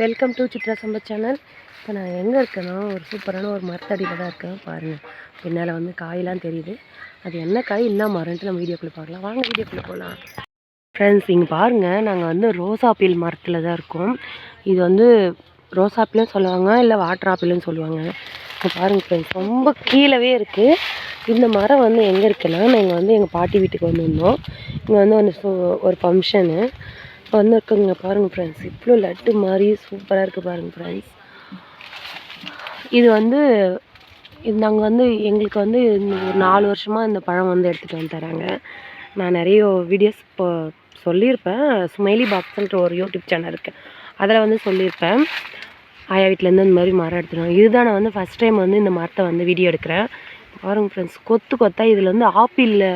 Welcome to Chitra Sampath channel இப்போ நான் எங்கே இருக்கேன்னா ஒரு சூப்பரான ஒரு மரத்தடியில் தான் இருக்கேன். பாருங்கள் பின்னால் வந்து காயெல்லாம் தெரியுது. அது என்ன காய் என்ன மரம்ன்ட்டு நம்ம வீடியோக்குள்ளே பார்க்கலாம். வாங்க வீடியோக்குள்ளே போகலாம் ஃப்ரெண்ட்ஸ் இங்கே பாருங்கள் நாங்கள் வந்து ரோசாப்பில் மரத்தில் தான் இருக்கோம். இது வந்து ரோசாப்பிலும் சொல்லுவாங்க இல்லை வாட்டர் ஆப்பிள்னு சொல்லுவாங்க. இப்போ பாருங்கள் ஃப்ரெண்ட்ஸ் ரொம்ப கீழவே இருக்குது இந்த மரம் வந்து எங்கே இருக்குன்னா நாங்கள் வந்து எங்கள் பாட்டி வீட்டுக்கு வந்திருந்தோம் இங்கே வந்து ஒன்று ஒரு ஃபங்க்ஷனு இப்போ பாருங்கள் ஃப்ரெண்ட்ஸ் இவ்வளோ லட்டு மாதிரி சூப்பராக இருக்குது பாருங்கள் ஃப்ரெண்ட்ஸ் இது வந்து இது நாங்கள் வந்து எங்களுக்கு வந்து ஒரு நாலு வருஷமாக இந்த பழம் வந்து எடுத்துகிட்டு வந்து தராங்க நான் நிறைய வீடியோஸ் இப்போ சொல்லியிருப்பேன். ஸ்மைலி பாக்ஸ்ன்ற ஒரு யூடியூப் சேனல் இருக்குது அதில் வந்து சொல்லியிருப்பேன். ஆயா வீட்டிலேருந்து இந்த மாதிரி மரம் எடுத்துருவோம் இதுதான் நான் வந்து ஃபஸ்ட் டைம் வந்து இந்த மரத்தை வந்து வீடியோ எடுக்கிறேன். பாருங்கள் ஃப்ரெண்ட்ஸ் கொத்து கொத்தாக இதில் வந்து ஆப்பிளில்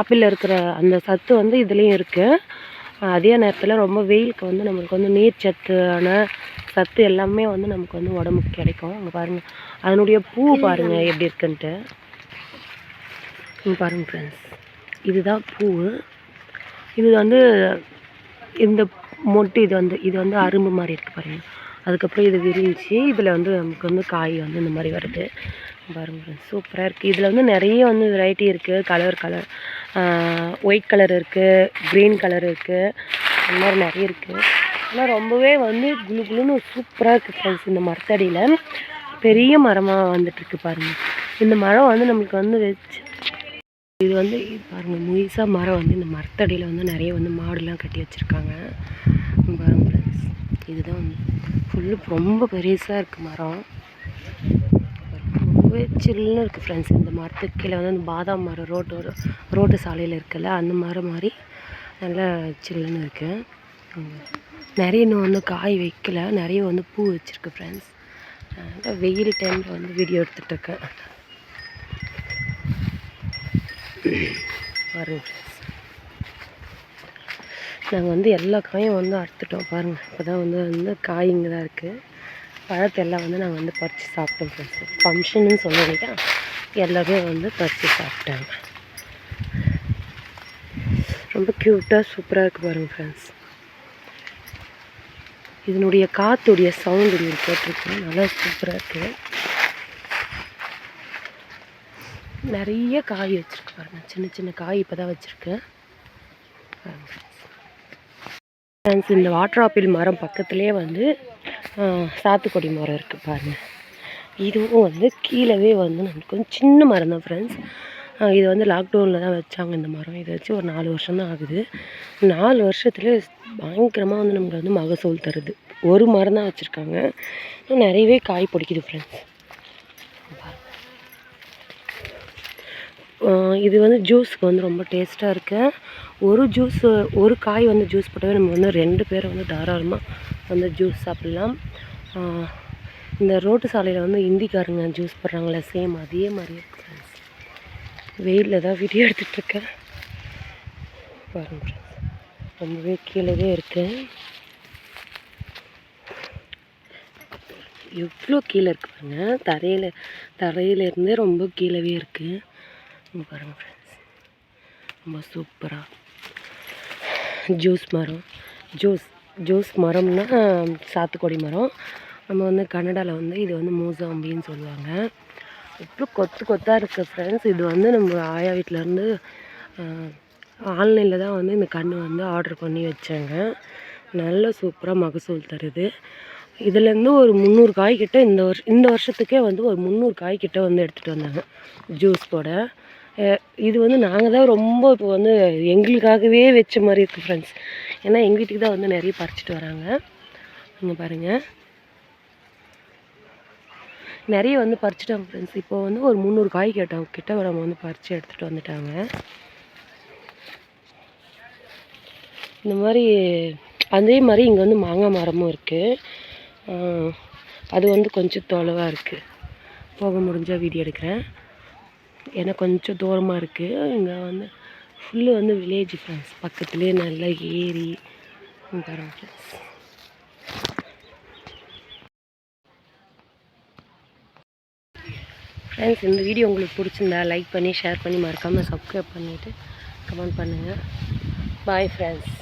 ஆப்பிளில் இருக்கிற அந்த சத்து வந்து இதுலேயும் இருக்குது அதே நேரத்தில் ரொம்ப வெயிலுக்கு வந்து நம்மளுக்கு வந்து நீர் சத்தான சத்து எல்லாமே வந்து நமக்கு வந்து உடம்புக்கு கிடைக்கும். அங்கே பாருங்கள் அதனுடைய பூ பாருங்கள் எப்படி இருக்குன்ட்டு. பாருங்கள் ஃப்ரெண்ட்ஸ் இதுதான் பூ. இது வந்து இந்த மொட்டு இது வந்து இது வந்து அரும்பு மாதிரி இருக்குது பாருங்கள் அதுக்கப்புறம் இது விரிஞ்சு இதில் வந்து நமக்கு வந்து காய் வந்து இந்த மாதிரி வருது. பாருங்கள் ஃப்ரெண்ட்ஸ் சூப்பராக இருக்குது இதில் வந்து நிறைய வந்து வெரைட்டி இருக்குது கலர் கலர் ஒயிட் கலர் இருக்குது க்ரீன் கலர் இருக்குது அந்த மாதிரி நிறைய இருக்குது ஆனால் ரொம்பவே வந்து குளு குளுன்னு சூப்பராக இருக்குது ஃப்ரெண்ட்ஸ் இந்த மரத்தடியில். பெரிய மரமாக வந்துட்டுருக்கு பாருங்கள் இந்த மரம் வந்து நம்மளுக்கு வந்து வச்சு இது வந்து பாருங்கள் முயசாக மரம் வந்து இந்த மரத்தடியில் வந்து நிறைய வந்து மாடுலாம் கட்டி வச்சுருக்காங்க. பாருங்கள் ஃப்ரெண்ட்ஸ் இதுதான் வந்து ஃபுல்லு ரொம்ப பெருசாக இருக்குது மரம். ரொம்பவே சில்லுன்னு இருக்குது ஃப்ரெண்ட்ஸ் இந்த மரத்துக்கு கீழே வந்து அந்த பாதாம் மரம் ரோட்டோட ரோட்டு சாலையில் இருக்குல்ல அந்த மரம் மாதிரி நல்லா சில்லுன்னு இருக்குது நிறைய இன்னும் வந்து காய் வைக்கல. நிறைய வந்து பூ வச்சுருக்கு ஃப்ரெண்ட்ஸ் வெயில் டைமில் வந்து வீடியோ எடுத்துகிட்ருக்கேன் பாருங்க நாங்கள் வந்து எல்லா காயும் வந்து அறுத்துட்டோம் பாருங்கள் இப்போ தான் வந்து வந்து காய் இங்கே தான் இருக்குது பழத்தை எல்லாம் வந்து நாங்கள் வந்து பறித்து சாப்பிட்டோம் ஃப்ரெண்ட்ஸ் ஃபங்க்ஷன்னு சொல்லிட்டு எல்லாருமே வந்து பறித்து சாப்பிட்டாங்க. ரொம்ப க்யூட்டாக சூப்பராக இருக்குது பாருங்கள் ஃப்ரெண்ட்ஸ் இதனுடைய காற்றுடைய சவுண்ட் நீங்கள் கேட்டிருக்கேன் நல்லா சூப்பராக இருக்குது நிறைய காய் வச்சுருக்கு பாருங்கள் சின்ன சின்ன காய் இப்போ தான் வச்சுருக்கேன் ஃப்ரெண்ட்ஸ் இந்த வாட்டர் ஆப்பிள் மரம் பக்கத்துலேயே வந்து சாத்துக்குடி மரம் இருக்குது பாருங்கள் இதுவும் வந்து கீழவே வந்து நமக்கு வந்து சின்ன மரம் தான் ஃப்ரெண்ட்ஸ் இது வந்து லாக்டவுனில் தான் வச்சாங்க இந்த மரம். இதை வச்சு ஒரு நாலு வருஷம் தான் ஆகுது. நாலு வருஷத்துல பயங்கரமாக வந்து நமக்கு வந்து மகசூல் தருது. ஒரு மரம் தான் வச்சுருக்காங்க. நிறையவே காய் பிடிக்குது ஃப்ரெண்ட்ஸ் இது வந்து ஜூஸுக்கு வந்து ரொம்ப டேஸ்ட்டாக இருக்குது ஒரு ஜூஸ் ஒரு காய் வந்து ஜூஸ் போட்டாவே நம்ம வந்து ரெண்டு பேரை வந்து தாராளமாக வந்து ஜூஸ் சாப்பிட்லாம். இந்த ரோட்டு சாலையில் வந்து இந்திக்காரங்க ஜூஸ் போடுறாங்களே சேம் அதே மாதிரி வெயிலில் தான் வீடியோ எடுத்துகிட்ருக்கேன் பாருங்க ரொம்பவே கீழே இருக்குது எவ்வளோ கீழே இருக்கு பாருங்க. தரையில் தரையிலேருந்தே ரொம்ப கீழவே இருக்குது பாருங்க ஃப்ரெண்ட்ஸ் ரொம்ப சூப்பராக ஜூஸ் மரம் ஜூஸ் ஜூஸ் மரம்னா சாத்துக்குடி மரம். நம்ம வந்து கனடாவில் வந்து இது வந்து மூசாம்பின்னு சொல்லுவாங்க. இப்போ கொத்து கொத்தாக இருக்குது ஃப்ரெண்ட்ஸ் இது வந்து நம்ம ஆயா வீட்டிலேருந்து ஆன்லைனில் தான் வந்து இந்த கன்று வந்து ஆர்டர் பண்ணி வச்சாங்க. நல்ல சூப்பராக மகசூல் தருது. இதுலேருந்து ஒரு முந்நூறு காய்கிட்ட இந்த வருஷம் இந்த வருஷத்துக்கே வந்து ஒரு முந்நூறு காய்கிட்ட வந்து எடுத்துகிட்டு வந்தாங்க. ஜூஸ் போட. இது வந்து நாங்கள் தான் ரொம்ப இப்போ வந்து எங்களுக்காகவே வச்ச மாதிரி இருக்குது ஃப்ரெண்ட்ஸ் ஏன்னா எங்கள் வீட்டுக்கு தான் வந்து நிறைய பறிச்சிட்டு வராங்க. நீங்கள் பாருங்கள் நிறைய வந்து பறிச்சிட்டாங்க ஃப்ரெண்ட்ஸ் இப்போ வந்து ஒரு முந்நூறு காய் கேட்டாங்க கிட்ட நம்ம வந்து பறித்து எடுத்துகிட்டு வந்துட்டாங்க. இந்த மாதிரி அதே மாதிரி இங்கே வந்து மாங்காய் மரமும் இருக்குது அது வந்து கொஞ்சம் தொலைவாக இருக்குது போக முடிஞ்சால் வீடியோ எடுக்கிறேன். ஏன்னா கொஞ்சம் தூரமாக இருக்குது இங்கே வந்து ஃபுல்லு வந்து வில்லேஜ் ஃப்ரெண்ட்ஸ் பக்கத்துலேயே நல்லா ஏரி. பாருங்க ஃப்ரெண்ட்ஸ் ஃப்ரெண்ட்ஸ் இந்த வீடியோ உங்களுக்கு பிடிச்சிருந்தா லைக் பண்ணி ஷேர் பண்ணி மறக்காமல் சப்ஸ்கிரைப் பண்ணிவிட்டு கமெண்ட் பண்ணுங்கள் பாய் ஃப்ரெண்ட்ஸ்